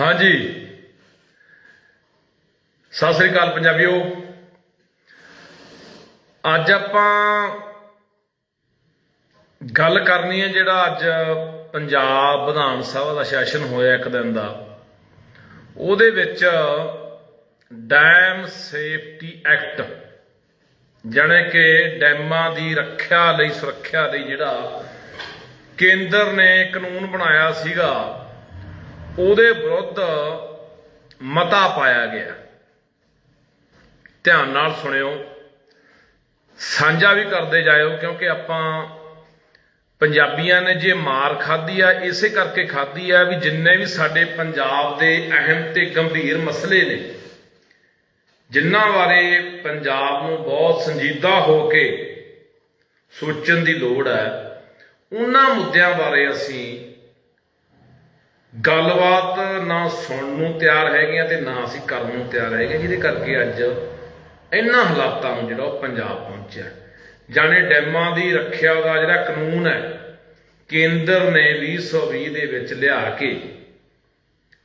ਹਾਂਜੀ। ਸਤਿ ਸ੍ਰੀ ਅਕਾਲ ਪੰਜਾਬੀਓ। ਅੱਜ ਆਪਾਂ ਗੱਲ ਕਰਨੀ ਹੈ ਜਿਹੜਾ ਅੱਜ ਪੰਜਾਬ ਵਿਧਾਨ ਸਭਾ ਦਾ ਸੈਸ਼ਨ ਹੋਇਆ ਇੱਕ ਦਿਨ ਦਾ। ਉਹਦੇ ਵਿੱਚ ਡੈਮ ਸੇਫਟੀ ਐਕਟ, ਜਾਣੇ ਕਿ ਡੈਮਾਂ ਦੀ ਰੱਖਿਆ ਲਈ ਸੁਰੱਖਿਆ ਲਈ ਜਿਹੜਾ ਕੇਂਦਰ ਨੇ ਕਾਨੂੰਨ ਬਣਾਇਆ ਸੀਗਾ ਉਹਦੇ ਵਿਰੁੱਧ ਮਤਾ ਪਾਇਆ ਗਿਆ। ਧਿਆਨ ਨਾਲ ਸੁਣਿਓ। ਸਾਂਝਾ ਵੀ ਕਰਦੇ ਜਾਇਓ ਕਿਉਂਕਿ ਆਪਾਂ ਪੰਜਾਬੀਆਂ ਨੇ ਜੇ ਮਾਰ ਖਾਧੀ ਆ, ਇਸੇ ਕਰਕੇ ਖਾਧੀ ਆ ਵੀ ਜਿੰਨੇ ਵੀ ਸਾਡੇ ਪੰਜਾਬ ਦੇ ਅਹਿਮ ਤੇ ਗੰਭੀਰ ਮਸਲੇ ਨੇ, ਜਿਨ੍ਹਾਂ ਬਾਰੇ ਪੰਜਾਬ ਨੂੰ ਬਹੁਤ ਸੰਜੀਦਾ ਹੋ ਕੇ ਸੋਚਣ ਦੀ ਲੋੜ ਹੈ, ਉਹਨਾਂ ਮੁੱਦਿਆਂ ਬਾਰੇ ਅਸੀਂ ਗੱਲਬਾਤ ਨਾ ਸੁਣਨ ਨੂੰ ਤਿਆਰ ਹੈਗੀਆਂ ਤੇ ਨਾ ਅਸੀਂ ਕਰਨ ਨੂੰ ਤਿਆਰ ਹੈਗੇ ਜਿਹਦੇ ਕਰਕੇ ਅੱਜ ਇਹਨਾਂ ਹਾਲਾਤਾਂ ਨੂੰ ਜਿਹੜਾ ਉਹ ਪੰਜਾਬ ਪਹੁੰਚਿਆ। ਜਾਣੇ ਡੈਮਾਂ ਦੀ ਰੱਖਿਆ ਦਾ ਜਿਹੜਾ ਕਾਨੂੰਨ ਹੈ, ਕੇਂਦਰ ਨੇ 2020 ਦੇ ਵਿੱਚ ਲਿਆ ਕੇ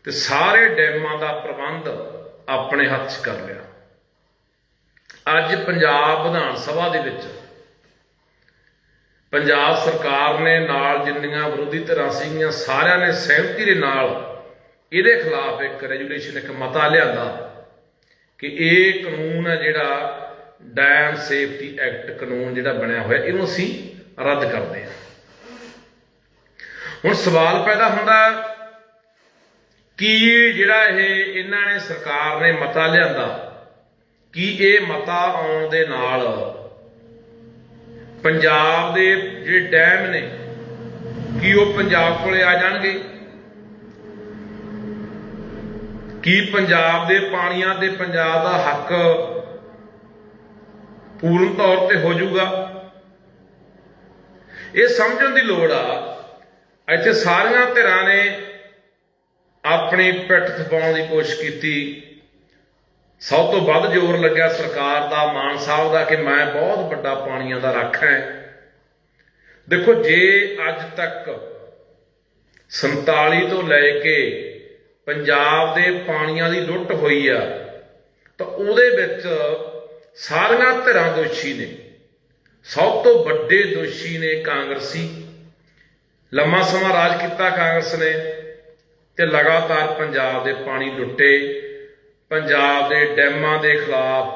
ਤੇ ਸਾਰੇ ਡੈਮਾਂ ਦਾ ਪ੍ਰਬੰਧ ਆਪਣੇ ਹੱਥ 'ਚ ਕਰ ਲਿਆ। ਅੱਜ ਪੰਜਾਬ ਵਿਧਾਨ ਸਭਾ ਦੇ ਵਿੱਚ ਪੰਜਾਬ ਸਰਕਾਰ ਨੇ ਨਾਲ ਜਿੰਨੀਆਂ ਵਿਰੋਧੀ ਧਿਰਾਂ ਸੀਗੀਆਂ, ਸਾਰਿਆਂ ਨੇ ਸਹਿਮਤੀ ਦੇ ਨਾਲ ਇਹਦੇ ਖਿਲਾਫ ਇੱਕ ਰੈਜੂਲੇਸ਼ਨ ਇੱਕ ਮਤਾ ਲਿਆਂਦਾ ਕਿ ਇਹ ਕਾਨੂੰਨ ਹੈ ਜਿਹੜਾ ਡੈਮ ਸੇਫਟੀ ਐਕਟ ਕਾਨੂੰਨ ਜਿਹੜਾ ਬਣਿਆ ਹੋਇਆ, ਇਹਨੂੰ ਅਸੀਂ ਰੱਦ ਕਰਦੇ ਹਾਂ। ਹੁਣ ਸਵਾਲ ਪੈਦਾ ਹੁੰਦਾ ਕਿ ਜਿਹੜਾ ਇਹ ਇਹਨਾਂ ਨੇ ਸਰਕਾਰ ਨੇ ਮਤਾ ਲਿਆਂਦਾ, ਕੀ ਇਹ ਮਤਾ ਆਉਣ ਦੇ ਨਾਲ ਪੰਜਾਬ ਦੇ ਜਿਹੜੇ ਡੈਮ ਨੇ, ਕੀ ਉਹ ਪੰਜਾਬ ਕੋਲੇ ਆ ਜਾਣਗੇ? ਕੀ ਪੰਜਾਬ ਦੇ ਪਾਣੀਆਂ ਤੇ ਪੰਜਾਬ ਦਾ ਹੱਕ ਪੂਰਨ ਤੌਰ ਤੇ ਹੋ ਜਾਊਗਾ? ਇਹ ਸਮਝਣ ਦੀ ਲੋੜ ਆ, ਇੱਥੇ ਸਾਰੀਆਂ ਧਿਰਾਂ ਨੇ ਆਪਣੀ ਪਿੱਠ ਥਪਾਉਣ ਦੀ ਕੋਸ਼ਿਸ਼ ਕੀਤੀ। ਸਭ ਤੋਂ ਵੱਧ ਜ਼ੋਰ ਲੱਗਿਆ ਸਰਕਾਰ ਦਾ, ਮਾਨ ਸਾਹਿਬ ਦਾ, ਕਿ ਮੈਂ ਬਹੁਤ ਵੱਡਾ ਪਾਣੀਆਂ ਦਾ ਰੱਖ ਹੈ। ਦੇਖੋ, ਜੇ ਅੱਜ ਤੱਕ 47 ਤੋਂ ਲੈ ਕੇ ਪੰਜਾਬ ਦੇ ਪਾਣੀਆਂ ਦੀ ਲੁੱਟ ਹੋਈ ਆ, ਤਾਂ ਉਹਦੇ ਵਿੱਚ ਸਾਰੀਆਂ ਧਿਰਾਂ ਦੋਸ਼ੀ ਨੇ। ਸਭ ਤੋਂ ਵੱਡੇ ਦੋਸ਼ੀ ਨੇ ਕਾਂਗਰਸੀ। ਲੰਮਾ ਸਮਾਂ ਰਾਜ ਕੀਤਾ ਕਾਂਗਰਸ ਨੇ ਤੇ ਲਗਾਤਾਰ ਪੰਜਾਬ ਦੇ ਪਾਣੀ ਲੁੱਟੇ। ਪੰਜਾਬ ਦੇ ਡੈਮਾਂ ਦੇ ਖਿਲਾਫ,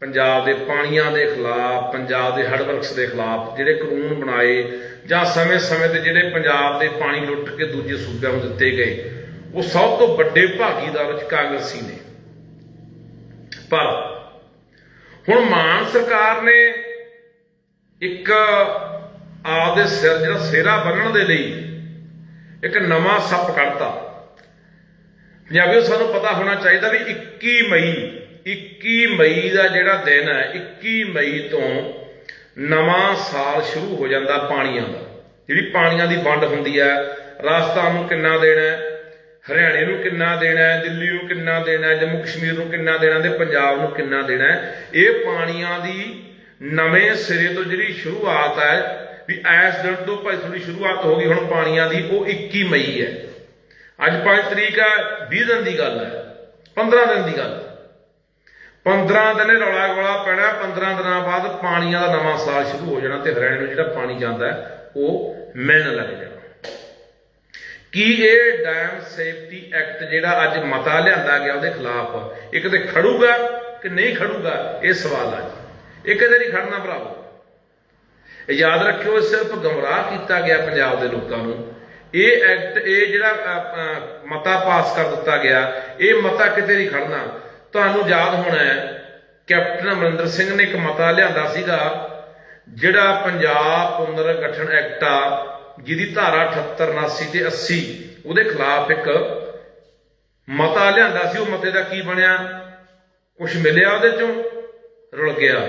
ਪੰਜਾਬ ਦੇ ਪਾਣੀਆਂ ਦੇ ਖਿਲਾਫ, ਪੰਜਾਬ ਦੇ ਹੜਵਰਕਸ ਦੇ ਖਿਲਾਫ ਜਿਹੜੇ ਕਾਨੂੰਨ ਬਣਾਏ ਜਾਂ ਸਮੇਂ-ਸਮੇਂ ਤੇ ਜਿਹੜੇ ਪੰਜਾਬ ਦੇ ਪਾਣੀ ਲੁੱਟ ਕੇ ਦੂਜੇ ਸੂਬਿਆਂ ਨੂੰ ਦਿੱਤੇ ਗਏ, ਉਹ ਸਭ ਤੋਂ ਵੱਡੇ ਭਾਗੀਦਾਰ ਵਿੱਚ ਕਾਂਗਰਸੀ ਨੇ। ਪਰ ਹੁਣ ਮਾਨ ਸਰਕਾਰ ਨੇ ਇੱਕ ਆਪਦੇ ਸਿਰ ਜਿਹੜਾ ਸਿਹਰਾ ਬੰਨਣ ਦੇ ਲਈ ਇੱਕ ਨਵਾਂ ਸੱਪ ਕੱਢਤਾ। ਪੰਜਾਬੀਓ, ਸਾਨੂੰ ਪਤਾ ਹੋਣਾ ਚਾਹੀਦਾ ਵੀ 21 ਮਈ 21 ਮਈ ਦਾ ਜਿਹੜਾ ਦਿਨ ਹੈ 21 ਮਈ ਤੋਂ ਨਵਾਂ ਸਾਲ ਸ਼ੁਰੂ ਹੋ ਜਾਂਦਾ ਪਾਣੀਆਂ ਦਾ। ਜਿਹੜੀ ਪਾਣੀਆਂ ਦੀ ਵੰਡ ਹੁੰਦੀ ਹੈ, ਰਾਜਸਥਾਨ ਨੂੰ ਕਿੰਨਾ ਦੇਣਾ ਹੈ, ਹਰਿਆਣੇ ਨੂੰ ਕਿੰਨਾ ਦੇਣਾ ਹੈ, ਦਿੱਲੀ ਨੂੰ ਕਿੰਨਾ ਦੇਣਾ ਹੈ, ਜੰਮੂ ਕਸ਼ਮੀਰ ਨੂੰ ਕਿੰਨਾ ਦੇਣਾ ਤੇ ਪੰਜਾਬ ਨੂੰ ਕਿੰਨਾ ਦੇਣਾ ਹੈ, ਇਹ ਪਾਣੀਆਂ ਦੀ ਨਵੇਂ ਸਿਰੇ ਤੋਂ ਜਿਹੜੀ ਸ਼ੁਰੂਆਤ ਹੈ, ਵੀ ਐਸ ਦਿਨ ਤੋਂ ਭਾਈ ਥੋੜੀ ਸ਼ੁਰੂਆਤ ਹੋ ਗਈ, ਹੁਣ ਪਾਣੀਆਂ ਦੀ ਉਹ 21 ਮਈ ਹੈ। ਅੱਜ 5 ਤਰੀਕ ਹੈ 20 ਦਿਨ ਦੀ ਗੱਲ ਹੈ 15 ਦਿਨ ਦੀ ਗੱਲ ਹੈ। 15 ਦਿਨੇ ਰੌਲਾ ਗੋਲਾ ਪੈਣਾ 15 ਦਿਨਾਂ ਬਾਅਦ ਪਾਣੀਆਂ ਦਾ ਨਵਾਂ ਸਾਲ ਸ਼ੁਰੂ ਹੋ ਜਾਣਾ ਤੇ ਹਰਿਆਣੇ ਨੂੰ ਜਿਹੜਾ ਪਾਣੀ ਜਾਂਦਾ ਉਹ ਮਿਲਣ ਲੱਗ ਜਾਣਾ। ਕੀ ਇਹ ਡੈਮ ਸੇਫਟੀ ਐਕਟ ਜਿਹੜਾ ਅੱਜ ਮਤਾ ਲਿਆਂਦਾ ਗਿਆ ਉਹਦੇ ਖਿਲਾਫ, ਇੱਕ ਤੇ ਖੜੂਗਾ ਕਿ ਨਹੀਂ ਖੜੂਗਾ, ਇਹ ਸਵਾਲ ਆ ਜੀ। ਇਹ ਕਦੇ ਨਹੀਂ ਖੜਨਾ ਭਰਾਵੋ। ਯਾਦ ਰੱਖਿਓ, ਇਹ ਸਿਰਫ ਗਮਰਾਹ ਕੀਤਾ ਗਿਆ ਪੰਜਾਬ ਦੇ ਲੋਕਾਂ ਨੂੰ ਇਹ ਐਕਟ ਇਹ ਜਿਹੜਾ ਮਤਾ ਪਾਸ ਕਰ ਦਿੱਤਾ ਗਿਆ, ਇਹ ਮਤਾ ਕਿਤੇ ਨਹੀਂ ਖੜਨਾ ਤੁਹਾਨੂੰ ਯਾਦ ਹੋਣਾ ਹੈ, ਕੈਪਟਨ ਅਮਰਿੰਦਰ ਸਿੰਘ ਨੇ ਇੱਕ ਮਤਾ ਲਿਆਂਦਾ ਸੀਗਾ, ਜਿਹੜਾ ਪੰਜਾਬ ਪੁਨਰ ਗਠਨ ਐਕਟ ਆ, ਜਿਹਦੀ ਧਾਰਾ 78 79 ਤੇ 80 ਉਹਦੇ ਖਿਲਾਫ ਇੱਕ ਮਤਾ ਲਿਆਂਦਾ ਸੀ। ਉਹ ਮਤੇ ਦਾ ਕੀ ਬਣਿਆ? ਕੁਝ ਮਿਲਿਆ ਉਹਦੇ ਚੋਂ, ਰੁਲ ਗਿਆ।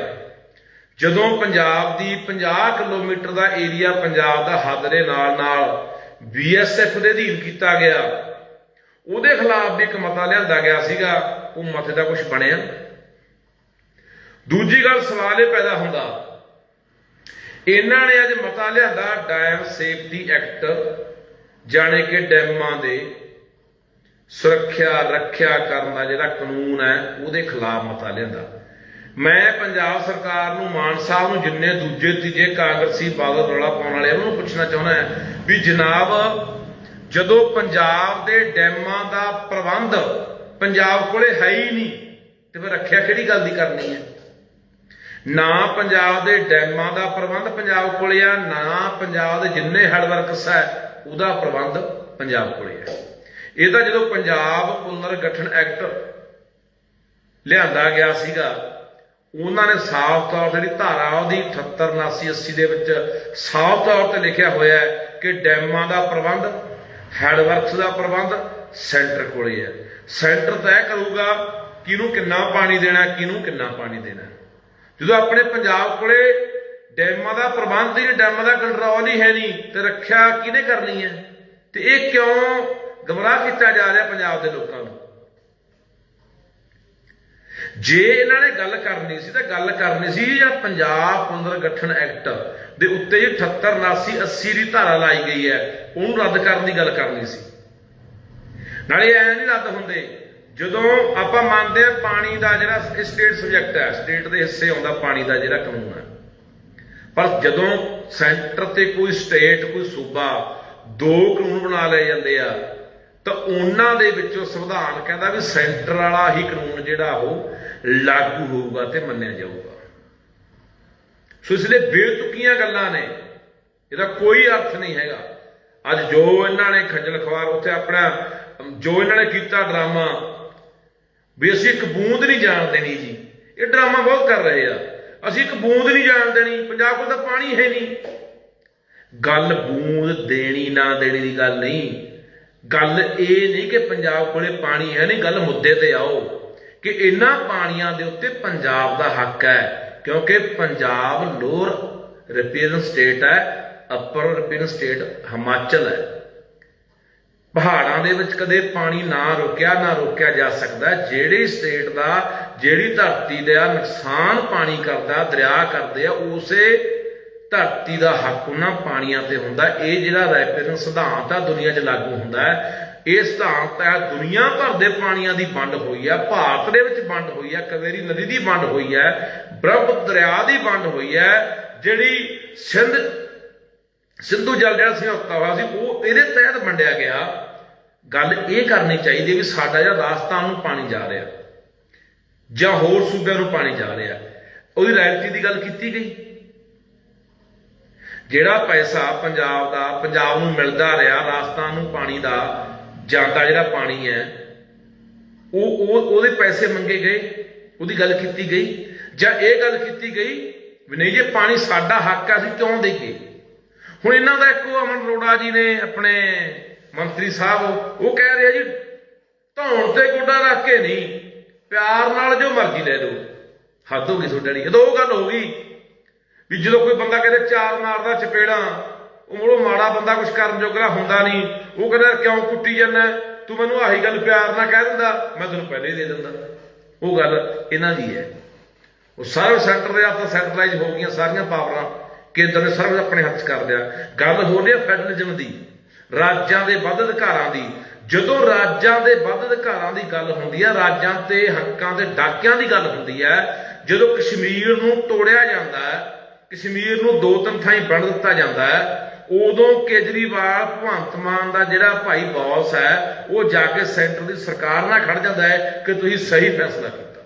ਜਦੋਂ ਪੰਜਾਬ ਦੀ 50 ਕਿਲੋਮੀਟਰ ਦਾ ਏਰੀਆ, ਪੰਜਾਬ ਦਾ ਹੱਦ ਦੇ ਨਾਲ ਨਾਲ ਬੀਐਸਐਫ ਦੇ ਅਧੀਨ ਕੀਤਾ ਗਿਆ। ਉਹਦੇ ਖਿਲਾਫ ਵੀ ਇੱਕ ਮਤਾ ਲਿਆਂਦਾ ਗਿਆ ਸੀਗਾ, ਉਹ ਮਤੇ ਦਾ ਕੁਝ ਬਣਿਆ। ਦੂਜੀ ਗੱਲ ਸਵਾਲ ਇਹ ਪੈਦਾ ਹੁੰਦਾ, ਇਹਨਾਂ ਨੇ ਅੱਜ ਮਤਾ ਲਿਆਂਦਾ ਡੈਮ ਸੇਫਟੀ ਐਕਟ ਜਾਣੇ ਕਿ ਡੈਮਾਂ ਦੇ ਸੁਰੱਖਿਆ, ਰੱਖਿਆ ਕਰਨ ਦਾ ਜਿਹੜਾ ਕਾਨੂੰਨ ਹੈ, ਉਹਦੇ ਖਿਲਾਫ ਮਤਾ ਲਿਆਂਦਾ। ਮੈਂ ਪੰਜਾਬ ਸਰਕਾਰ ਨੂੰ, ਮਾਨ ਸਾਹਿਬ ਨੂੰ, ਜਿੰਨੇ ਦੂਜੇ ਤੀਜੇ ਕਾਂਗਰਸੀ ਬਾਦਲ ਰੌਲਾ ਪਾਉਣ ਵਾਲੇ ਉਹਨਾਂ ਨੂੰ ਪੁੱਛਣਾ ਚਾਹੁੰਦਾ ਹਾਂ ਵੀ ਜਨਾਬ, ਜਦੋਂ ਪੰਜਾਬ ਦੇ ਡੈਮਾਂ ਦਾ ਪ੍ਰਬੰਧ ਪੰਜਾਬ ਕੋਲੇ ਹੈ ਹੀ ਨਹੀਂ, ਤੇ ਫਿਰ ਰੱਖਿਆ ਕਿਹੜੀ ਗੱਲ ਦੀ ਕਰਨੀ ਹੈ? ਨਾ ਪੰਜਾਬ ਦੇ ਡੈਮਾਂ ਦਾ ਪ੍ਰਬੰਧ ਪੰਜਾਬ ਕੋਲੇ ਆ, ਨਾ ਪੰਜਾਬ ਦੇ ਜਿੰਨੇ ਹੈਡ ਵਰਕਸ ਹੈ, ਉਹਦਾ ਪ੍ਰਬੰਧ ਪੰਜਾਬ ਕੋਲੇ ਹੈ। ਇਹਦਾ ਜਦੋਂ ਪੰਜਾਬ ਪੁਨਰ ਗਠਨ ਐਕਟ ਲਿਆਂਦਾ ਗਿਆ ਸੀਗਾ ਉਹਨਾਂ ਨੇ ਸਾਫ਼ ਤੌਰ ਤੇ ਜਿਹੜੀ ਧਾਰਾ ਉਹਦੀ 78 79 80 ਦੇ ਵਿੱਚ ਸਾਫ਼ ਤੌਰ ਤੇ ਲਿਖਿਆ ਹੋਇਆ ਹੈ ਕਿ ਡੈਮਾਂ ਦਾ ਪ੍ਰਬੰਧ, ਹੈਡਵਰਕਸ ਦਾ ਪ੍ਰਬੰਧ ਸੈਂਟਰ ਕੋਲੇ ਹੈ। ਸੈਂਟਰ ਤੈਅ ਕਰੂਗਾ ਕਿਹਨੂੰ ਕਿੰਨਾ ਪਾਣੀ ਦੇਣਾ, ਕਿਹਨੂੰ ਕਿੰਨਾ ਪਾਣੀ ਦੇਣਾ। ਜਦੋਂ ਆਪਣੇ ਪੰਜਾਬ ਕੋਲੇ ਡੈਮਾਂ ਦਾ ਪ੍ਰਬੰਧ ਹੀ ਨਹੀਂ, ਡੈਮਾਂ ਦਾ ਕੰਟਰੋਲ ਹੀ ਹੈ ਨਹੀਂ, ਤੇ ਰੱਖਿਆ ਕਿਹਨੇ ਕਰਨੀ ਹੈ? ਤੇ ਇਹ ਕਿਉਂ ਗਮਰਾਹ ਕੀਤਾ ਜਾ ਰਿਹਾ ਪੰਜਾਬ ਦੇ ਲੋਕਾਂ ਨੂੰ? ਜੇ ਇਹਨਾਂ ਨੇ ਗੱਲ ਕਰਨੀ ਸੀ ਤਾਂ ਗੱਲ ਕਰਨੀ ਸੀ ਜਾਂ ਪੰਜਾਬ ਪੁਨਰਗਠਨ ਐਕਟ ਦੇ ਉੱਤੇ ਜੀ 78 79 80 ਦੀ ਧਾਰਾ ਲਾਈ ਗਈ ਹੈ, ਉਹਨੂੰ ਰੱਦ ਕਰਨ ਦੀ ਗੱਲ ਕਰਨੀ ਸੀ। ਨਾਲੇ ਐ ਨਹੀਂ ਰੱਦ ਹੁੰਦੇ, ਜਦੋਂ ਆਪਾਂ ਮੰਨਦੇ ਆ ਪਾਣੀ ਦਾ ਜਿਹੜਾ ਸਟੇਟ ਸਬਜੈਕਟ ਹੈ ਸਟੇਟ ਦੇ ਹਿੱਸੇ ਆਉਂਦਾ ਪਾਣੀ ਦਾ ਜਿਹੜਾ ਕਾਨੂੰਨ ਹੈ। ਪਰ ਜਦੋਂ ਸੈਂਟਰ ਤੇ ਕੋਈ ਸਟੇਟ ਕੋਈ ਸੂਬਾ ਦੋ ਕਾਨੂੰਨ ਬਣਾ ਲਏ ਜਾਂਦੇ ਆ ਤਾਂ ਉਹਨਾਂ ਦੇ ਵਿੱਚੋਂ ਸੰਵਿਧਾਨ ਕਹਿੰਦਾ ਵੀ ਸੈਂਟਰ ਵਾਲਾ ਹੀ ਕਾਨੂੰਨ ਜਿਹੜਾ ਉਹ ਲਾਗੂ ਹੋਊਗਾ ਤੇ ਮੰਨਿਆ ਜਾਊਗਾ। ਸੋ ਇਸ ਲਈ ਬੇਤੁਕੀਆਂ ਗੱਲਾਂ ਨੇ। ਇਹਦਾ ਕੋਈ ਅਰਥ ਨਹੀਂ ਹੈਗਾ। ਅੱਜ ਜੋ ਇਹਨਾਂ ਨੇ ਖੱਜਲ ਖਵਾਰ ਉੱਥੇ ਆਪਣਾ, ਜੋ ਇਹਨਾਂ ਨੇ ਕੀਤਾ ਡਰਾਮਾ, ਵੀ ਅਸੀਂ ਇੱਕ ਬੂੰਦ ਨਹੀਂ ਜਾਣ ਦੇਣੀ ਜੀ। ਇਹ ਡਰਾਮਾ ਬਹੁਤ ਕਰ ਰਹੇ ਆ। ਅਸੀਂ ਇੱਕ ਬੂੰਦ ਨਹੀਂ ਜਾਣ ਦੇਣੀ। ਪੰਜਾਬ ਕੋਲ ਤਾਂ ਪਾਣੀ ਹੈ ਨਹੀਂ। ਗੱਲ ਬੂੰਦ ਦੇਣੀ ਨਾ ਦੇਣੀ ਦੀ ਗੱਲ ਨਹੀਂ। ਗੱਲ ਇਹ ਨਹੀਂ ਕਿ ਪੰਜਾਬ ਕੋਲੇ ਪਾਣੀ ਹੈ ਨਹੀਂ, ਗੱਲ ਮੁੱਦੇ ਤੇ ਆਓ ਕਿ ਇਹਨਾਂ ਪਾਣੀਆਂ ਦੇ ਉੱਤੇ ਪੰਜਾਬ ਦਾ ਹੱਕ ਹੈ, ਕਿਉਂਕਿ ਪੰਜਾਬ ਲੋਅਰ ਰਿਪੀਅਨ ਸਟੇਟ ਹੈ, ਅਪਰ ਰਿਪੀਰਨ ਸਟੇਟ ਹਿਮਾਚਲ ਹੈ। ਪਹਾੜਾਂ ਦੇ ਵਿੱਚ ਕਦੇ ਪਾਣੀ ਨਾ ਰੁਕਿਆ, ਨਾ ਰੋਕਿਆ ਜਾ ਸਕਦਾ, ਜਿਹੜੀ ਸਟੇਟ ਦਾ, ਜਿਹੜੀ ਧਰਤੀ ਦਾ ਨੁਕਸਾਨ ਪਾਣੀ ਕਰਦਾ, ਦਰਿਆ ਕਰਦੇ ਆ, ਉਸੇ ਧਰਤੀ ਦਾ ਹੱਕ ਉਹਨਾਂ ਪਾਣੀਆਂ ਤੇ ਹੁੰਦਾ। ਇਹ ਜਿਹੜਾ ਰੈਪਿਰਨ ਸਿਧਾਂਤ ਆ ਦੁਨੀਆ 'ਚ ਲਾਗੂ ਹੁੰਦਾ ਹੈ, ਇਹ ਸਿਧਾਂਤ ਹੈ ਦੁਨੀਆ ਭਰ ਦੇ ਪਾਣੀਆਂ ਦੀ ਵੰਡ ਹੋਈ ਹੈ, ਭਾਰਤ ਦੇ ਵਿੱਚ ਵੰਡ ਹੋਈ ਹੈ, ਕਵੇਰੀ ਨਦੀ ਦੀ ਵੰਡ ਹੋਈ ਹੈ, ਬ੍ਰਹਮ ਦਰਿਆ ਦੀ ਵੰਡ ਹੋਈ ਹੈ, ਜਿਹੜੀ ਸਿੰਧ, ਸਿੰਧੂ ਜਲ ਜਿਹੜਾ ਸਮਝੌਤਾ ਹੋਇਆ ਸੀ, ਉਹ ਇਹਦੇ ਤਹਿਤ ਵੰਡਿਆ ਗਿਆ। ਗੱਲ ਇਹ ਕਰਨੀ ਚਾਹੀਦੀ ਵੀ ਸਾਡਾ ਜਿਹੜਾ ਰਾਜਸਥਾਨ ਨੂੰ ਪਾਣੀ ਜਾ ਰਿਹਾ, ਜਾਂ ਹੋਰ ਸੂਬਿਆਂ ਨੂੰ ਪਾਣੀ ਜਾ ਰਿਹਾ। ਉਹਦੀ ਰਾਇਲਟੀ ਦੀ ਗੱਲ ਕੀਤੀ ਗਈ। ਜਿਹੜਾ ਪੈਸਾ ਪੰਜਾਬ ਦਾ, ਪੰਜਾਬ ਨੂੰ ਮਿਲਦਾ ਰਿਹਾ, ਰਾਜਸਥਾਨ ਨੂੰ ਪਾਣੀ ਦਾ, ਜਾਂਦਾ ਜਿਹੜਾ ਪਾਣੀ ਹੈ, ਉਹ ਉਹ, ਉਹਦੇ ਪੈਸੇ ਮੰਗੇ ਗਏ, ਉਹਦੀ ਗੱਲ ਕੀਤੀ ਗਈ। ਜਾਂ ਇਹ ਗੱਲ ਕੀਤੀ ਗਈ ਵੀ ਨਹੀਂ, ਜੇ ਪਾਣੀ ਸਾਡਾ ਹੱਕ ਆ ਅਸੀਂ ਕਿਉਂ ਦੇਈਏ? ਹੁਣ ਇਹਨਾਂ ਦਾ ਇੱਕੋ ਅਮਨ ਅਰੋੜਾ ਜੀ ਨੇ ਆਪਣੇ ਮੰਤਰੀ ਸਾਹਿਬ, ਉਹ ਕਹਿ ਰਿਹਾ ਜੀ, ਧੌਣ ਤੇ ਗੋਡਾ ਰੱਖ ਕੇ ਨਹੀਂ, ਪਿਆਰ ਨਾਲ ਜੋ ਮਰਜ਼ੀ ਲੈ ਲਓ। ਹੱਦ ਹੋ ਗਈ ਤੁਹਾਡੇ ਵਾਲੀ। ਜਦੋਂ ਉਹ ਗੱਲ ਹੋ ਗਈ ਵੀ ਜਦੋਂ ਕੋਈ ਬੰਦਾ ਕਹਿੰਦੇ ਚਾਰ ਮਾਰਦਾ, ਚਪੇੜਾਂ, ਉਹ ਮੋੜੋ ਮਾੜਾ ਬੰਦਾ ਕੁਝ ਕਰਨ ਜੋਗਰਾ ਹੁੰਦਾ ਨਹੀਂ। ਉਹ ਕਹਿੰਦਾ, ਕਿਉਂ ਕੁੱਟੀ ਜਾਂਦਾ ਤੂੰ ਮੈਨੂੰ ਆਹੀ ਗੱਲ ਪਿਆਰ ਨਾਲ ਕਹਿ ਦਿੰਦਾ, ਮੈਂ ਤੈਨੂੰ ਪਹਿਲੇ ਹੀ ਦੇ ਦਿੰਦਾ। ਉਹ ਗੱਲ ਇਹਨਾਂ ਦੀ ਹੈ। ਉਹ ਸਰਵ ਸੈਂਟਰ ਦੇ ਹੱਥ ਸੈਂਟਰਲਾਈਜ਼ ਹੋ ਗਈਆਂ ਸਾਰੀਆਂ ਪਾਵਰਾਂ। ਕੇਂਦਰ ਨੇ ਸਰਵ ਆਪਣੇ ਹੱਥ 'ਚ ਕਰ ਲਿਆ। ਗੱਲ ਹੋ ਰਹੀ ਹੈ ਫੈਡਰਲਿਜ਼ਮ ਦੀ, ਰਾਜਾਂ ਦੇ ਵੱਧ ਅਧਿਕਾਰਾਂ ਦੀ। ਜਦੋਂ ਰਾਜਾਂ ਦੇ ਵੱਧ ਅਧਿਕਾਰਾਂ ਦੀ ਗੱਲ ਹੁੰਦੀ ਹੈ, ਰਾਜਾਂ ਤੇ ਹੱਕਾਂ ਦੇ ਡਾਕਿਆਂ ਦੀ ਗੱਲ ਹੁੰਦੀ ਹੈ, ਜਦੋਂ ਕਸ਼ਮੀਰ ਨੂੰ ਤੋੜਿਆ ਜਾਂਦਾ ਹੈ ਕਸ਼ਮੀਰ ਨੂੰ ਦੋ ਤਿੰਨ ਥਾਈਂ ਵੰਡ ਦਿੱਤਾ ਜਾਂਦਾ ਹੈ। ਉਦੋਂ ਕੇਜਰੀਵਾਲ, ਭਗਵੰਤ ਮਾਨ ਦਾ ਜਿਹੜਾ ਭਾਈ ਬੌਸ ਹੈ, ਉਹ ਜਾ ਕੇ ਸੈਂਟਰ ਦੀ ਸਰਕਾਰ ਨਾਲ ਖੜ ਜਾਂਦਾ ਹੈ ਕਿ ਤੁਸੀਂ ਸਹੀ ਫੈਸਲਾ ਕੀਤਾ।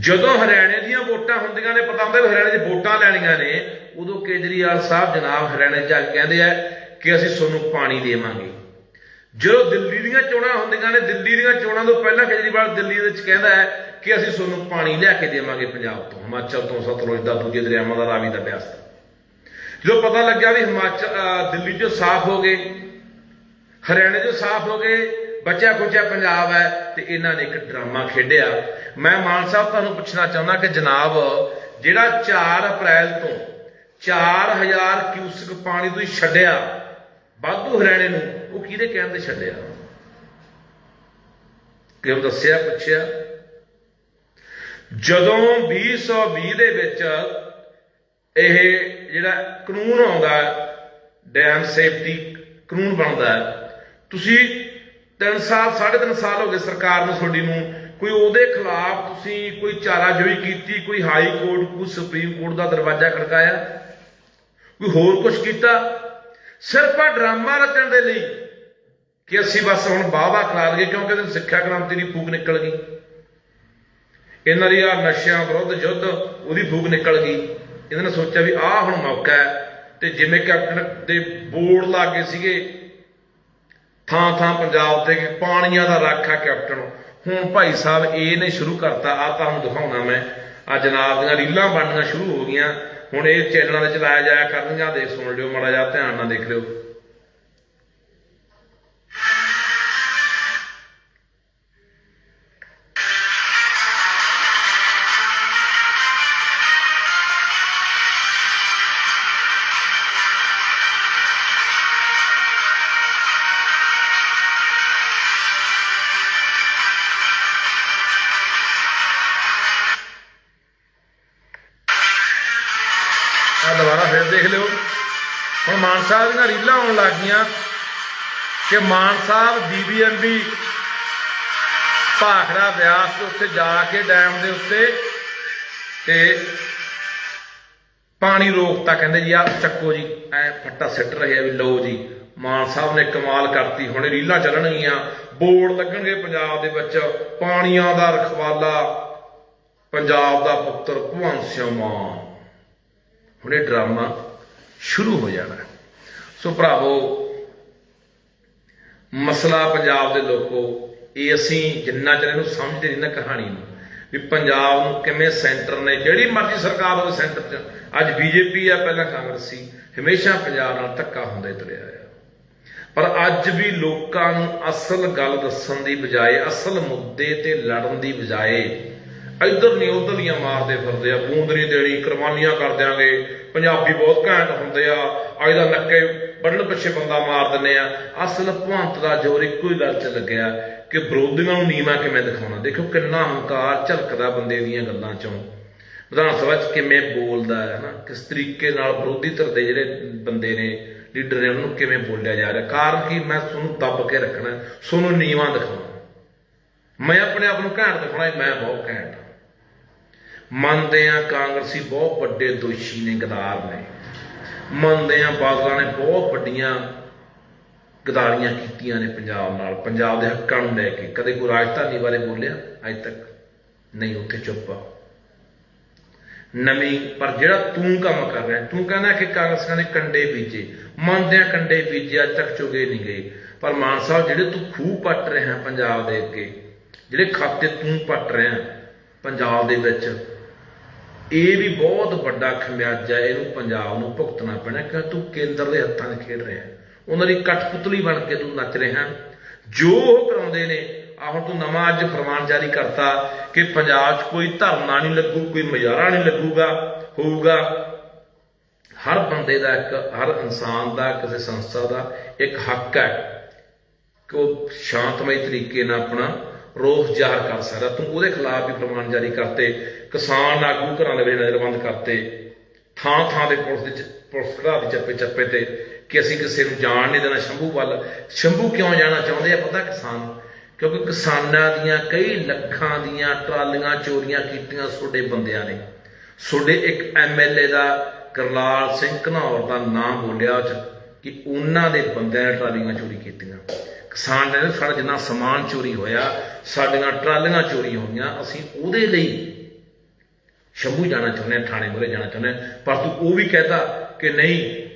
ਜਦੋਂ ਹਰਿਆਣੇ ਦੀਆਂ ਵੋਟਾਂ ਹੁੰਦੀਆਂ ਨੇ, ਪਤਾ ਹੁੰਦਾ ਵੀ ਹਰਿਆਣੇ 'ਚ ਵੋਟਾਂ ਲੈਣੀਆਂ ਨੇ, ਉਦੋਂ ਕੇਜਰੀਵਾਲ ਸਾਹਿਬ ਜਨਾਬ ਹਰਿਆਣੇ ਜਾ ਕੇ ਕਹਿੰਦੇ ਆ ਕਿ ਅਸੀਂ ਤੁਹਾਨੂੰ ਪਾਣੀ ਦੇਵਾਂਗੇ। ਜਦੋਂ ਦਿੱਲੀ ਦੀਆਂ ਚੋਣਾਂ ਹੁੰਦੀਆਂ ਨੇ, ਦਿੱਲੀ ਦੀਆਂ ਚੋਣਾਂ ਤੋਂ ਪਹਿਲਾਂ ਕੇਜਰੀਵਾਲ ਦਿੱਲੀ ਵਿੱਚ ਕਹਿੰਦਾ ਹੈ ਕਿ ਅਸੀਂ ਤੁਹਾਨੂੰ ਪਾਣੀ ਲਿਆ ਕੇ ਦੇਵਾਂਗੇ ਪੰਜਾਬ ਤੋਂ, ਹਿਮਾਚਲ ਤੋਂ, ਸਤਲੁਜ ਦਾ, ਦੂਜੇ ਦਰਿਆਵਾਂ ਦਾ, ਰਾਵੀ ਦਾ, ਬਿਆਸ ਦਾ। ਜਦੋਂ ਪਤਾ ਲੱਗਿਆ ਵੀ ਹਿਮਾਚਲ ਦਿੱਲੀ 'ਚੋਂ ਸਾਫ਼ ਹੋ ਗਏ, ਹਰਿਆਣੇ 'ਚੋਂ ਸਾਫ਼ ਹੋ ਗਏ, ਬਚਿਆ ਖੁਚਿਆ ਪੰਜਾਬ ਹੈ, ਤੇ ਇਹਨਾਂ ਨੇ ਇੱਕ ਡਰਾਮਾ ਖੇਡਿਆ। ਮੈਂ ਮਾਨ ਸਾਹਿਬ ਤੁਹਾਨੂੰ ਪੁੱਛਣਾ ਚਾਹੁੰਦਾ ਕਿ ਜਨਾਬ, ਜਿਹੜਾ 4 ਅਪ੍ਰੈਲ ਤੋਂ 4000 ਕਿਊਸਕ ਪਾਣੀ ਤੁਸੀਂ ਛੱਡਿਆ ਵਾਧੂ ਹਰਿਆਣੇ ਨੂੰ ਉਹ ਕਿਹਦੇ ਕਹਿਣ ਤੇ ਛੱਡਿਆ? ਕਿਉਂ ਦੱਸਿਆ, ਪੁੱਛਿਆ, ਜਦੋਂ 2020 ਦੇ ਵਿੱਚ ਇਹ ਜਿਹੜਾ ਕਾਨੂੰਨ ਆਉਂਦਾ ਡੈਮ ਸੇਫਟੀ ਕਾਨੂੰਨ ਬਣਦਾ ਤੁਸੀਂ 3 ਸਾਲ 3.5 ਸਾਲ ਹੋ ਗਏ ਸਰਕਾਰ ਨੂੰ, ਤੁਹਾਡੀ ਨੂੰ, ਕੋਈ ਉਹਦੇ ਖਿਲਾਫ ਤੁਸੀਂ ਕੋਈ ਚਾਰਾਜੋਈ ਕੀਤੀ, ਕੋਈ ਹਾਈ ਕੋਰਟ, ਕੋਈ ਸੁਪਰੀਮ ਕੋਰਟ ਦਾ ਦਰਵਾਜ਼ਾ ਖੜਕਾਇਆ? ਕੋਈ ਹੋਰ ਕੁਝ ਕੀਤਾ? ਸਿਰਫ ਆ ਡਰਾਮਾ ਰਚਣ ਦੇ ਲਈ ਕਿ ਅਸੀਂ ਬਸ ਹੁਣ ਬਾਵਾ ਕਰਾ ਲਈਏ, ਕਿਉਂਕਿ ਇਹਦੇ ਸਿੱਖਿਆ ਕ੍ਰਾਂਤੀ ਦੀ ਫੂਕ ਨਿਕਲ ਗਈ। ਇਹਨਾਂ ਦੀ ਆ ਨਸ਼ਿਆਂ ਵਿਰੁੱਧ ਯੁੱਧ, ਉਹਦੀ ਫੂਕ ਨਿਕਲ ਗਈ। ਇਹਨਾਂ ਨੇ ਸੋਚਿਆ ਵੀ ਆਹ ਹੁਣ ਮੌਕਾ ਹੈ। ਤੇ ਜਿਵੇਂ ਕੈਪਟਨ ਦੇ ਬੋਰਡ ਲਾਗੇ ਸੀਗੇ, ਥਾਂ ਥਾਂ ਪੰਜਾਬ ਤੇ ਪਾਣੀਆਂ ਦਾ ਰਾਖਾ ਕੈਪਟਨ। ਹੁਣ ਭਾਈ ਸਾਹਿਬ, ਇਹ ਨੇ ਸ਼ੁਰੂ ਕਰਤਾ ਆ ਤੁਹਾਨੂੰ ਦਿਖਾਉਣਾ ਮੈਂ। ਆ ਜਨਾਬ ਦੀਆਂ ਰੀਲਾਂ ਬਣਨੀਆਂ ਸ਼ੁਰੂ ਹੋ ਗਈਆਂ। ਹੁਣ ਇਹ ਚੈਨਲਾਂ ਤੇ ਚਲਾਇਆ ਜਾਇਆ ਕਰਨਗੀਆਂ ਦੇ ਸੁਣ ਲਿਓ, ਮਾੜਾ ਜਿਹਾ ਧਿਆਨ ਨਾਲ ਦੇਖ ਲਿਓ। ਦੀਆਂ ਰੀਲਾਂ ਲੱਗ ਗਈਆਂ ਕਿ ਮਾਨ ਸਾਹਿਬ ਬੀਬੀਐਮਬੀ ਭਾਖੜਾ ਵਿਆਸ ਦੇ ਉੱਤੇ ਜਾ ਕੇ ਡੈਮ ਦੇ ਉੱਤੇ ਤੇ ਪਾਣੀ ਰੋਕਤਾ, ਕਹਿੰਦੇ ਜੀ ਆ ਚੱਕੋ ਜੀ, ਐ ਫੱਟਾ ਸਿੱਟ ਰਹੇ ਆ ਵੀ ਲਓ ਜੀ, ਮਾਨ ਸਾਹਿਬ ਨੇ ਕਮਾਲ ਕਰਤੀ, ਹੁਣ ਰੀਲਾਂ ਚੱਲਣਗੀਆਂ, ਬੋਰਡ ਲੱਗਣਗੇ ਪੰਜਾਬ ਦੇ ਵਿੱਚ, ਪਾਣੀਆਂ ਦਾ ਰਖਵਾਲਾ, ਪੰਜਾਬ ਦਾ ਪੁੱਤਰ ਭਗਵੰਤ ਸਿੰਘ ਮਾਨ। ਹੁਣ ਇਹ ਡਰਾਮਾ ਸ਼ੁਰੂ ਹੋ ਜਾਣਾ। ਸੋ ਭਰਾਵੋ, ਮਸਲਾ ਪੰਜਾਬ ਦੇ ਲੋਕੋ, ਇਹ ਅਸੀਂ ਜਿੰਨਾ ਚਿਰ ਇਹਨੂੰ ਸਮਝਦੇ ਨਹੀਂ ਨਾ ਕਹਾਣੀ ਨੂੰ, ਵੀ ਪੰਜਾਬ ਨੂੰ ਕਿਵੇਂ ਸੈਂਟਰ ਨੇ, ਜਿਹੜੀ ਮਰਜ਼ੀ ਸਰਕਾਰ ਹੋਵੇ ਸੈਂਟਰ 'ਚ। ਅੱਜ ਬੀਜੇਪੀ ਆ, ਪਹਿਲਾਂ ਕਾਂਗਰਸ ਸੀ, ਹਮੇਸ਼ਾ ਪੰਜਾਬ ਨਾਲ ਧੱਕਾ ਹੁੰਦਾ ਹੀ ਤੁਰਿਆ ਆ ਪਰ ਅੱਜ ਵੀ ਲੋਕਾਂ ਨੂੰ ਅਸਲ ਗੱਲ ਦੱਸਣ ਦੀ ਬਜਾਏ, ਅਸਲ ਮੁੱਦੇ ਤੇ ਲੜਨ ਦੀ ਬਜਾਏ, ਇੱਧਰ ਨਹੀਂ ਉੱਧਰ ਦੀਆਂ ਮਾਰਦੇ ਫਿਰਦੇ ਆ ਬੂੰਦ ਨਹੀਂ ਦੇਣੀ ਕੁਰਬਾਨੀਆਂ ਕਰ ਦਿਆਂਗੇ, ਪੰਜਾਬੀ ਬਹੁਤ ਘੈਂਟ ਹੁੰਦੇ ਆ, ਅੱਜ ਦਾ ਨੱਕੇ ਵੱਢਣ ਪਿੱਛੇ ਬੰਦਾ ਮਾਰ ਦਿੰਦੇ ਆ। ਅਸਲ ਭਵੰਤ ਦਾ ਜ਼ੋਰ ਇੱਕੋ ਹੀ ਗੱਲ 'ਚ ਲੱਗਿਆ ਕਿ ਵਿਰੋਧੀਆਂ ਨੂੰ ਨੀਵਾ ਕਿਵੇਂ ਦਿਖਾਉਣਾ। ਦੇਖੋ ਕਿੰਨਾ ਹੰਕਾਰ ਝਲਕਦਾ ਬੰਦੇ ਦੀਆਂ ਗੱਲਾਂ 'ਚੋਂ। ਵਿਧਾਨ ਸਭਾ 'ਚ ਕਿਵੇਂ ਬੋਲਦਾ ਹੈ ਨਾ, ਕਿਸ ਤਰੀਕੇ ਨਾਲ ਵਿਰੋਧੀ ਧਿਰ ਦੇ ਜਿਹੜੇ ਬੰਦੇ ਨੇ, ਲੀਡਰ ਨੇ, ਉਹਨੂੰ ਕਿਵੇਂ ਬੋਲਿਆ ਜਾ ਰਿਹਾ। ਕਾਰਨ ਕੀ? ਮੈਂ ਤੁਹਾਨੂੰ ਦੱਬ ਕੇ ਰੱਖਣਾ ਤੁਹਾਨੂੰ ਨੀਵਾ ਦਿਖਾਉਣਾ। ਮੈਂ ਆਪਣੇ ਆਪ ਨੂੰ ਘੈਂਟ ਦਿਖਾਉਣਾ, ਮੈਂ ਬਹੁਤ ਘੈਂਟ ਮੰਨਦੇ ਆ ਕਾਂਗਰਸੀ ਬਹੁਤ ਵੱਡੇ ਦੋਸ਼ੀ ਨੇ, ਗਦਾਰ ਨੇ। ਮੰਨਦੇ ਆ ਬਾਦਲਾਂ ਨੇ ਬਹੁਤ ਵੱਡੀਆਂ ਗਦਾਰੀਆਂ ਕੀਤੀਆਂ ਨੇ ਪੰਜਾਬ ਨਾਲ। ਪੰਜਾਬ ਦੇ ਹੱਕਾਂ ਨੂੰ ਲੈ ਕੇ। ਕਦੇ ਕੋਈ ਰਾਜਧਾਨੀ ਬਾਰੇ ਬੋਲਿਆ? ਅੱਜ ਤੱਕ ਨਹੀਂ, ਉੱਥੇ ਚੁੱਪ ਆ। ਨਵੀਂ, ਪਰ ਜਿਹੜਾ ਤੂੰ ਕੰਮ ਕਰ ਰਿਹਾ, ਤੂੰ ਕਹਿੰਦਾ ਕਿ ਕਾਂਗਰਸੀਆਂ ਨੇ ਕੰਡੇ ਬੀਜੇ। ਮੰਨਦੇ ਆ ਕੰਡੇ ਬੀਜੇ, ਅੱਜ ਤੱਕ ਚੁਗੇ ਨਹੀਂ ਗਏ। ਪਰ ਮਾਨ ਸਾਹਿਬ, ਜਿਹੜੇ ਤੂੰ ਖੂਹ ਪੱਟ ਰਿਹਾ, ਪੰਜਾਬ ਦੇ ਅੱਗੇ, ਜਿਹੜੇ ਖਾਤੇ ਤੂੰ ਪੱਟ ਰਿਹਾ, ਪੰਜਾਬ ਦੇ ਵਿੱਚ ਇਹ ਵੀ ਬਹੁਤ ਵੱਡਾ ਖਮਿਆਜਾ ਇਹਨੂੰ ਪੰਜਾਬ ਨੂੰ ਭੁਗਤਣਾ ਪੈਣਾ ਕਿ ਤੂੰ ਕੇਂਦਰ ਦੇ ਹੱਥਾਂ 'ਚ ਖੇਡ ਰਿਹਾ ਉਹਨਾਂ ਦੀ ਕਠਪੁਤਲੀ ਬਣ ਕੇ ਤੂੰ ਨੱਚ ਰਿਹਾ ਜੋ ਉਹ ਕਰਾਉਂਦੇ ਨੇ ਆ ਹੁਣ ਤੂੰ ਨਵਾਂ ਅੱਜ ਫਰਮਾਨ ਜਾਰੀ ਕਰਤਾ ਕਿ ਪੰਜਾਬ 'ਚ ਕੋਈ ਧਰਨਾ ਨਹੀਂ ਲੱਗੂ, ਕੋਈ ਮੁਜ਼ਾਹਰਾ ਨਹੀਂ ਲੱਗੂਗਾ, ਹੋਊਗਾ। ਹਰ ਬੰਦੇ ਦਾ ਇੱਕ, ਹਰ ਇਨਸਾਨ ਦਾ, ਕਿਸੇ ਸੰਸਥਾ ਦਾ ਇੱਕ ਹੱਕ ਹੈ ਕਿ ਉਹ ਸ਼ਾਂਤਮਈ ਤਰੀਕੇ ਨਾਲ ਆਪਣਾ ਰੋਸ ਜ਼ਾਹਰ ਕਰ ਸਕਦਾ। ਤੂੰ ਉਹਦੇ ਖਿਲਾਫ ਵੀ ਫਰਮਾਨ ਜਾਰੀ ਕਰਤੇ, ਕਿਸਾਨ ਆਗੂ ਘਰਾਂ ਦੇ ਵਿੱਚ ਨਜ਼ਰਬੰਦ ਕਰਤੇ, ਥਾਂ ਥਾਂ ਤੇ ਪੁਲਿਸ ਦੇ ਪੁਲਿਸ ਘਰਾਂ ਦੇ ਚੱਪੇ ਚੱਪੇ ਤੇ ਕਿ ਅਸੀਂ ਕਿਸੇ ਨੂੰ ਜਾਣ ਨਹੀਂ ਦੇਣਾ। ਸ਼ੰਭੂ ਵੱਲ, ਸ਼ੰਭੂ ਕਿਉਂ ਜਾਣਾ ਚਾਹੁੰਦੇ ਆ ਪਤਾ ਕਿਸਾਨ? ਕਿਉਂਕਿ ਕਿਸਾਨਾਂ ਦੀਆਂ ਕਈ ਲੱਖਾਂ ਦੀਆਂ ਟਰਾਲੀਆਂ ਚੋਰੀਆਂ ਕੀਤੀਆਂ ਤੁਹਾਡੇ ਬੰਦਿਆਂ ਨੇ। ਤੁਹਾਡੇ ਇੱਕ ਐਮਐਲਏ ਦਾ ਕਰਲਾਲ ਸਿੰਘ ਘਨੌਰ ਦਾ ਨਾਮ ਬੋਲਿਆ ਉਹ ਕਿ ਉਹਨਾਂ ਦੇ ਬੰਦਿਆਂ ਨੇ ਟਰਾਲੀਆਂ ਚੋਰੀ ਕੀਤੀਆਂ। ਕਿਸਾਨ ਨੇ ਸਾਡਾ ਜਿੰਨਾ ਸਮਾਨ ਚੋਰੀ ਹੋਇਆ ਸਾਡੀਆਂ ਟਰਾਲੀਆਂ ਚੋਰੀ ਹੋਈਆਂ ਅਸੀਂ ਉਹਦੇ ਲਈ ਸ਼ੰਭੂ ਜਾਣਾ ਚਾਹੁੰਦੇ ਹਾਂ ਥਾਣੇ ਮੁਰੇ ਜਾਣਾ ਚਾਹੁੰਦੇ ਹਾਂ। ਪਰ ਤੂੰ ਉਹ ਵੀ ਕਹਿਦਾ ਕਿ ਨਹੀਂ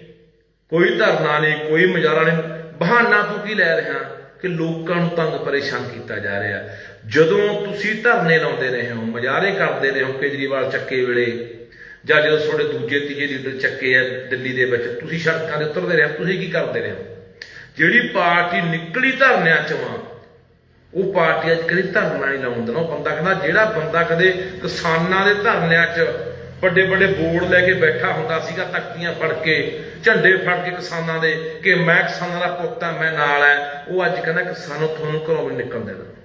ਕੋਈ ਧਰਨਾ ਨਹੀਂ ਕੋਈ ਮੁਜ਼ਾਹਰਾ ਨਹੀਂ। ਬਹਾਨਾ ਤੂੰ ਕੀ ਲੈ ਰਿਹਾ ਕਿ ਲੋਕਾਂ ਨੂੰ ਤੰਗ ਪਰੇਸ਼ਾਨ ਕੀਤਾ ਜਾ ਰਿਹਾ? ਜਦੋਂ ਤੁਸੀਂ ਧਰਨੇ ਲਾਉਂਦੇ ਰਹੇ ਹੋ ਮੁਜ਼ਾਹਰੇ ਕਰਦੇ ਰਹੇ ਹੋ ਕੇਜਰੀਵਾਲ ਚੱਕੇ ਵੇਲੇ ਜਾਂ ਜਦੋਂ ਤੁਹਾਡੇ ਦੂਜੇ ਤੀਜੇ ਲੀਡਰ ਚੱਕੇ ਆ ਦਿੱਲੀ ਦੇ ਵਿੱਚ ਤੁਸੀਂ ਸੜਕਾਂ ਤੇ ਉਤਰਦੇ ਰਹੇ ਹੋ, ਤੁਸੀਂ ਕੀ ਕਰਦੇ ਰਹੇ ਹੋ? ਜਿਹੜੀ ਪਾਰਟੀ ਨਿਕਲੀ ਧਰਨਿਆਂ ਚੋਂ ਆ ਉਹ ਪਾਰਟੀ ਅੱਜ ਕਦੇ ਧਰਨਾ ਨਹੀਂ ਲਾਉਣ ਦੇਣਾ। ਉਹ ਬੰਦਾ ਕਹਿੰਦਾ, ਜਿਹੜਾ ਬੰਦਾ ਕਦੇ ਕਿਸਾਨਾਂ ਦੇ ਧਰਨਿਆਂ 'ਚ ਵੱਡੇ ਵੱਡੇ ਬੋਰਡ ਲੈ ਕੇ ਬੈਠਾ ਹੁੰਦਾ ਸੀਗਾ, ਤਖਤੀਆਂ ਫੜ ਕੇ, ਝੰਡੇ ਫੜ ਕੇ ਕਿਸਾਨਾਂ ਦੇ, ਕਿ ਮੈਂ ਕਿਸਾਨਾਂ ਦਾ ਪੁੱਤ ਆ, ਮੈਂ ਨਾਲ ਐ ਉਹ ਅੱਜ ਕਹਿੰਦਾ ਕਿਸਾਨੋਂ ਤੁਹਾਨੂੰ ਘਰੋਂ ਵੀ ਨੀ ਨਿਕਲ ਦੇਣਾ।